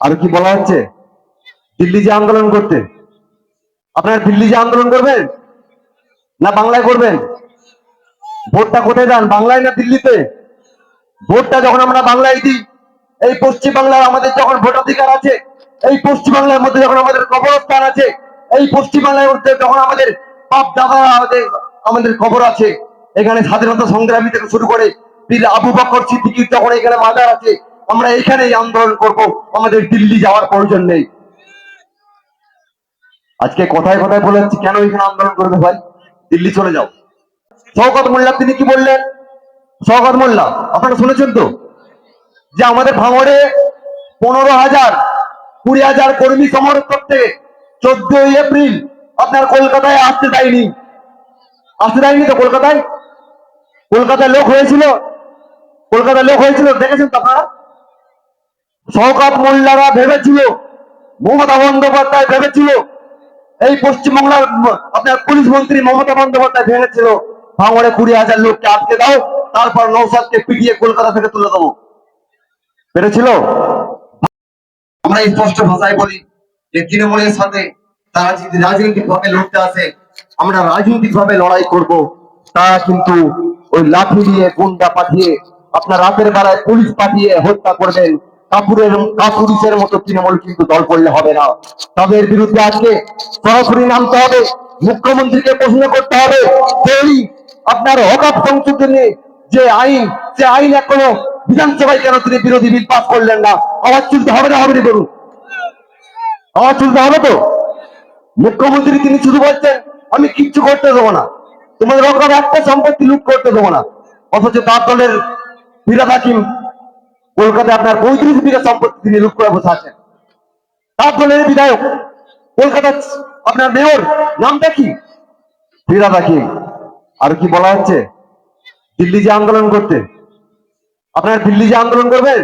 আর কি বলা হচ্ছে? দিল্লি যে আন্দোলন করতে। আপনারা দিল্লি যে আন্দোলন করবেন? না বাংলায় করবেন? ভোটটা কোথায় দেন? বাংলায় না দিল্লিতে? ভোটটা যখন আমরা বাংলায় দিই, এই পশ্চিম বাংলার আমাদের যখন ভোটাধিকার আছে, এই পশ্চিম বাংলার মধ্যে যখন আমাদের কবরস্থান আছে, এই পশ্চিম বাংলার মধ্যে যখন আমাদের বাপ দাদা আমাদের আমাদের খবর আছে, এখানে স্বাধীনতা সংগ্রামী থেকে শুরু করে আবু বকর সিদ্দিকির যখন এখানে মাজার আছে আমরা এখানেই আন্দোলন করব, আমাদের দিল্লি যাওয়ার প্রয়োজন নেই। আজকে কথায় কথায় বলে যাচ্ছি, কেন এখানে আন্দোলন করবে ভাই? দিল্লি চলে যাও। শওকত মোল্লা, তিনি কি বললেন? শওকত মোল্লা, আপনারা শুনেছেন তো? যে আমাদের ভাঙড়ে পনেরো হাজার, কুড়ি হাজার কর্মী সমর্থক থেকে চোদ্দই এপ্রিল আপনার কলকাতায় আসতে দেয়নি। আসতে দেয়নি তো কলকাতায়? কলকাতায় লোক হয়েছিল? কলকাতায় লোক হয়েছিল, দেখেছেন তো আপনারা? শওকত মোল্লারা ভেবেছিল, মমতা বন্দ্যোপাধ্যায় ভেবেছিল, এই পশ্চিমবাংলার আপনার পুলিশ মন্ত্রী মমতা বন্দ্যোপাধ্যায় ভেবেছিল, ভাঙড়ে কুড়ি হাজার লোককে আটকে দাও, তারপর নৌসাদকে পিটিয়ে কলকাতা থেকে তুলে দেবো। পেরেছিল? আমরা স্পষ্ট ভাষায় বলি যে তৃণমূলের সাথে তারা যদি রাজনৈতিক ভাবে লড়তে আসে, আমরা রাজনৈতিক ভাবে লড়াই করব। তারা কিন্তু ওই লাঠি দিয়ে গুন্ডা পাঠিয়ে আপনার রাতের বেলায় পুলিশ পাঠিয়ে হত্যা করবেন। কাপুরের কাপুরুষের মতো তৃণমূল কিন্তু দল করলে হবে না। তাদের বিরুদ্ধে আজকে সরাসরি নামতে হবে, মুখ্যমন্ত্রীকে প্রশ্ন করতে হবে, সেই আপনার হকাপ সংশোধনে যে আইন সে আইন এখনও বিধানসভায় কেন তিনি বিরোধী বিল পাস করলেন না? আওয়াজ তুলতে হবে না হবে না বলুন? আওয়াজ তুলতে হবে তো? মুখ্যমন্ত্রী তিনি শুধু বলছেন, আমি কিচ্ছু করতে দেবো না। তোমাদের ওখানে একটা সম্পত্তি লুট করতে দেবো না। অথচ তার দলের ফিরাদ হাকিম কলকাতায় আপনার পঁয়ত্রিশ বিঘা সম্পত্তি তিনি লুট করে বসে আছেন। তার দলের বিধায়ক কলকাতা আপনার মেয়র, নামটা কি? ফিরাদ হাকিম। আর কি বলা হচ্ছে? দিল্লি যে আন্দোলন করতে। আপনারা দিল্লি যে আন্দোলন করবেন?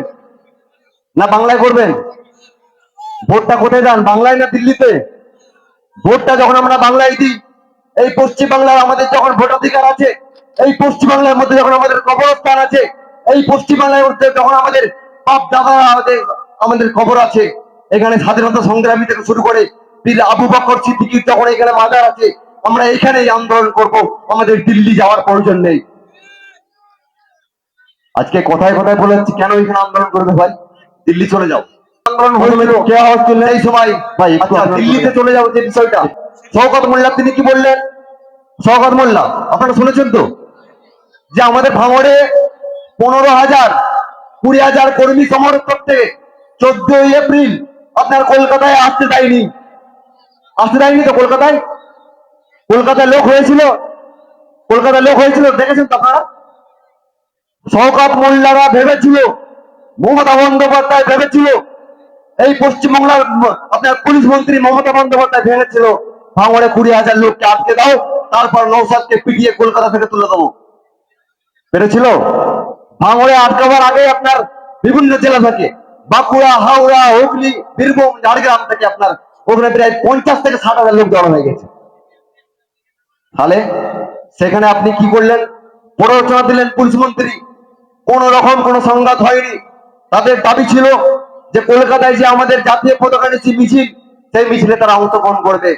না বাংলায় করবেন? ভোটটা কোথায় দেন? বাংলায় না দিল্লিতে? ভোটটা যখন আমরা বাংলায় দিই, এই পশ্চিম বাংলার আমাদের যখন ভোটাধিকার আছে, এই পশ্চিম বাংলার মধ্যে যখন আমাদের কবরস্থান আছে এই পশ্চিম বাংলার মধ্যে যখন আমাদের বাপ দাদা আমাদের আমাদের খবর আছে এখানে স্বাধীনতা সংগ্রামী থেকে শুরু করে বীর আবু বকর সিদ্দিকির যখন এখানে মাজার আছে আমরা এখানেই আন্দোলন করব আমাদের দিল্লি যাওয়ার প্রয়োজন নেই। আজকে কথায় কথায় বলে যাচ্ছি কেন এখানে আন্দোলন করবে ভাই? দিল্লি চলে যাও। আন্দোলন এই সময় ভাই দিল্লিতে চলে যাও যে বিষয়টা। শওকত মোল্লা তিনি কি বললেন? শওকত মোল্লা আপনারা শুনেছেন তো? যে আমাদের ভাঙড়ে পনেরো হাজার, কুড়ি হাজার কর্মী সমর্থক থেকে চোদ্দই এপ্রিল আপনার কলকাতায় আসতে দেয়নি। আসতে দেয়নি তো কলকাতায়? কলকাতায় লোক হয়েছিল? কলকাতায় লোক হয়েছিল, দেখেছেন তো আপনারা? শওকত মোল্লারা ভেবেছিল, মমতা বন্দ্যোপাধ্যায় ভেবেছিল, এই পশ্চিমবাংলার আপনার পুলিশ মন্ত্রী মমতা বন্দ্যোপাধ্যায় ভেবেছিল, ভাঙড়ে কুড়ি হাজার লোককে আটকে দাও, তারপর নৌসাদকে পিটিয়ে কলকাতা থেকে তুলে দেবো। পেরেছিল? ভাঙড়ে আটকাবার আগে আপনার বিভিন্ন জেলা থেকে বাঁকুড়া, হাওড়া, হুগলি, বীরভূম, ঝাড়গ্রাম থেকে আপনার ওখানে প্রায় পঞ্চাশ থেকে ষাট হাজার লোক জড়ো হয়ে গেছে। তাহলে সেখানে আপনি কি করলেন? প্ররোচনা দিলেন পুলিশ মন্ত্রী। কোন রকম কোন সংঘাত হয়নি। তাদের দাবি ছিল যে কলকাতায় যে আমাদের জাতীয় পতাকা নিচ্ছি মিছিল, সেই মিছিলে তারা অংশগ্রহণ করবে।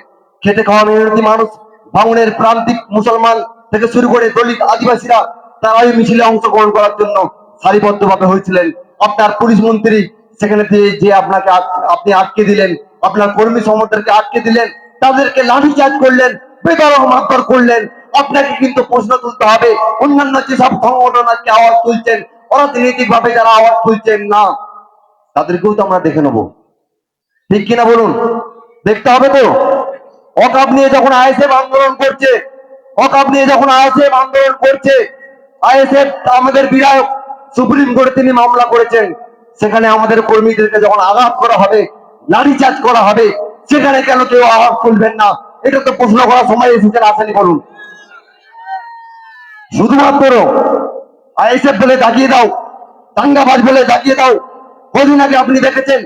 খেতে খাওয়া মেহনতি মানুষ, ভাঙনের প্রান্তিক মুসলমান থেকে শুরু করে দলিত আদিবাসীরা তারা ওই মিছিলে অংশগ্রহণ করার জন্য সারিবদ্ধভাবে হয়েছিলেন। আপনার পুলিশ মন্ত্রী সেখানে দিয়ে যে আপনাকে আপনি আটকে দিলেন, আপনার কর্মী সমর্থককে আটকে দিলেন, তাদেরকে লাঠিচার্জ করলেন, বেদরক মারধর করলেন। আপনাকে কিন্তু প্রশ্ন তুলতে হবে, অন্যান্য যেসব সংগঠন আজকে আওয়াজ তুলছেন অরাজনৈতিক ভাবে যারা আওয়াজ তুলছেন না, তাদেরকেও তো আমরা দেখে নেব। ঠিক কিনা বলুন? দেখতে হবে তো। অকাপ নিয়ে যখন আইএসএফ আন্দোলন করছে, অকাপ নিয়ে যখন আইএসএফ আন্দোলন করছে আইএসএফ আমাদের বিধায়ক সুপ্রিম কোর্টে তিনি মামলা করেছেন। সেখানে আমাদের কর্মীদেরকে যখন আঘাত করা হবে লাঠিচার্জ করা হবে, সেখানে কেন কেউ আঘাত তুলবেন না? এটা তো প্রশ্ন করার সময় এসেছেন আসেনি বলুন। শুধুমাত্র আইএসএফ বলে দাগিয়ে দাও, দাঙ্গাবাজ বলে দাগিয়ে দাও। কদিন আগে আপনি দেখেছেন